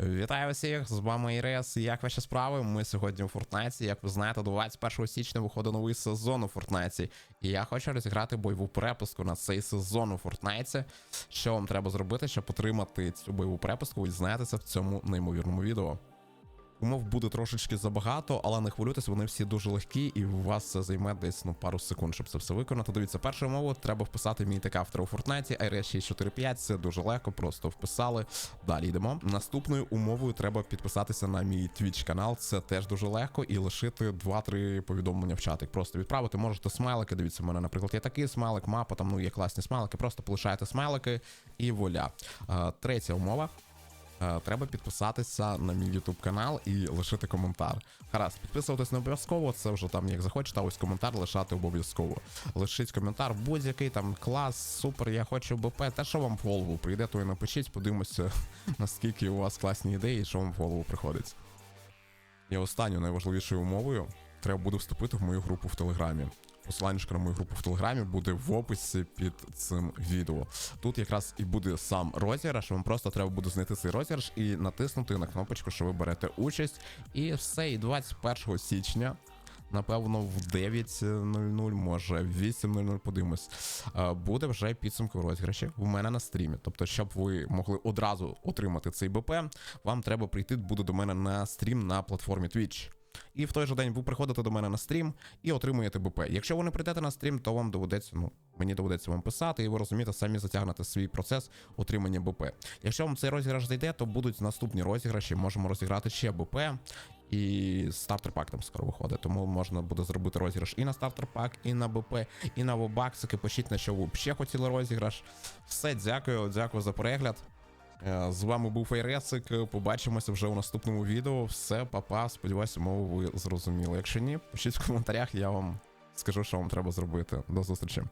Вітаю всіх, з вами Ірес. Як ваші справи? Ми сьогодні у Фортнайті. Як ви знаєте, 21 січня виходить новий сезон у Фортнайті. І я хочу розіграти бойову припуску на цей сезон у Фортнайті. Що вам треба зробити, щоб отримати цю бойову препуску? ви дізнаєтеся в цьому неймовірному відео. Умов буде трошечки забагато, але не хвилюйтесь, вони всі дуже легкі, і у вас це займе десь ну пару секунд, щоб це все виконати. Дивіться, першу умову треба вписати мій так автора у Фортнайті, IRS 645, це дуже легко, просто вписали. Далі йдемо. Наступною умовою треба підписатися на мій Twitch канал. Це теж дуже легко, і лишити 2-3 повідомлення в чатик. Просто відправити можете смайлики. Дивіться, у мене, наприклад, є такий смайлик, мапа, там ну є класні смайлики. Просто полишаєте смайлики і воля. Е, Третя умова. Е, Треба підписатися на мій YouTube канал і лишити коментар. Гаразд, підписуватись не обов'язково, це вже там як захочете, а ось коментар лишати обов'язково. Лишіть коментар будь-який там клас, супер, я хочу БП. Те, що вам в голову прийде, то і напишіть, подивимося, наскільки у вас класні ідеї, що вам в голову приходить. І останньою найважливішою умовою треба буде вступити в мою групу в Телеграмі. Посилання на мою групу в Телеграмі буде в описі під цим відео. Тут якраз і буде сам розіграш. Вам просто треба буде знайти цей розіграш і натиснути на кнопочку, що ви берете участь. І все, і 21 січня. Напевно, в 9.00, може, в 8.00, подивимось. е, Буде вже підсумки розіграші в мене на стрімі. Тобто, щоб ви могли одразу отримати цей БП, вам треба прийти буде до мене на стрім на платформі Twitch. І в той же день ви приходите до мене на стрім і отримуєте БП. Якщо ви не прийдете на стрім, то вам доведеться, ну, мені доведеться вам писати, і ви розумієте, самі затягнете свій процес отримання БП. Якщо вам цей розіграш зайде, то будуть наступні розіграші. Можемо розіграти ще БП. І стартер пак там скоро виходить, тому можна буде зробити розіграш і на стартер пак, і на БП, і на вобаксики. Пишіть на що ви ще хотіли розіграш. Все, дякую, дякую за перегляд. Е, З вами був Фейресик. Побачимося вже у наступному відео. Все, папа. Сподіваюся, мову ви зрозуміли. Якщо ні, пишіть в коментарях, я вам скажу, що вам треба зробити. До зустрічі.